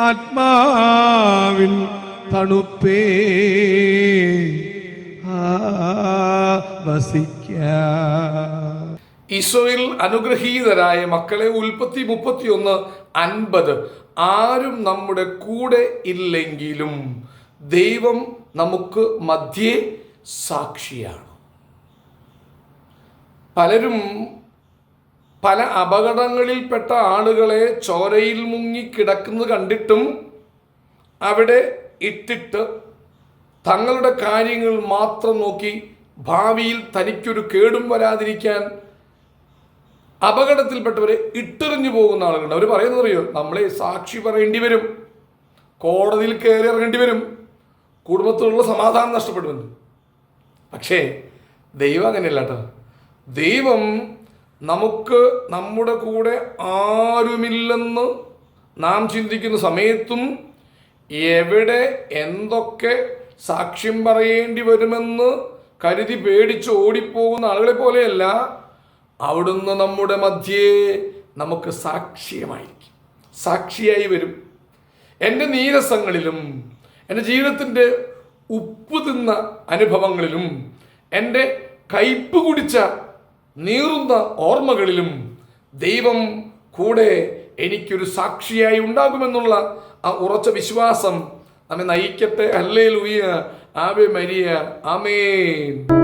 ആത്മാവിൻ തണുപ്പേ. വസിക്ക. ഈശോയിൽ അനുഗ്രഹീതരായ മക്കളെ ഉൽപ്പത്തി മുപ്പത്തിയൊന്ന് അൻപത്. ആരും നമ്മുടെ കൂടെ ഇല്ലെങ്കിലും ദൈവം നമുക്ക് മധ്യേ സാക്ഷിയാണ്. പലരും പല അപകടങ്ങളിൽപ്പെട്ട ആളുകളെ ചോരയിൽ മുങ്ങി കിടക്കുന്നത് കണ്ടിട്ടും അവിടെ ഇട്ടിട്ട് തങ്ങളുടെ കാര്യങ്ങൾ മാത്രം നോക്കി ഭാവിയിൽ തനിക്കൊരു കേടും വരാതിരിക്കാൻ അപകടത്തിൽപ്പെട്ടവരെ ഇട്ടെറിഞ്ഞു പോകുന്ന ആളുകളുണ്ട്. അവർ പറയുന്നത് അറിയോ? നമ്മളെ സാക്ഷി പറയേണ്ടി വരും. കോടതിയിൽ കയറി ഇറങ്ങേണ്ടി വരും. കുടുംബത്തിലുള്ള സമാധാനം നഷ്ടപ്പെടുമെന്ന്. പക്ഷേ ദൈവം അങ്ങനെയല്ല കേട്ടോ. ദൈവം നമുക്ക് നമ്മുടെ കൂടെ ആരുമില്ലെന്ന് നാം ചിന്തിക്കുന്ന സമയത്തും എവിടെ എന്തൊക്കെ സാക്ഷ്യം പറയേണ്ടി വരുമെന്ന് കരുതി പേടിച്ച് ഓടിപ്പോകുന്ന ആളുകളെ പോലെയല്ല അവിടുന്ന് നമ്മുടെ മധ്യേ നമുക്ക് സാക്ഷ്യമായിരിക്കും. സാക്ഷിയായി വരും. എന്റെ നീരസങ്ങളിലും എന്റെ ജീവിതത്തിന്റെ ഉപ്പ് തിന്ന അനുഭവങ്ങളിലും എന്റെ കയ്പ് കുടിച്ച നീറുന്ന ഓർമ്മകളിലും ദൈവം കൂടെ എനിക്കൊരു സാക്ഷിയായി ഉണ്ടാകുമെന്നുള്ള ആ ഉറച്ച വിശ്വാസം നമ്മെ നയിക്കട്ടെ. അല്ലേ ലൂയ ആവെ മരിയ. ആമേൻ.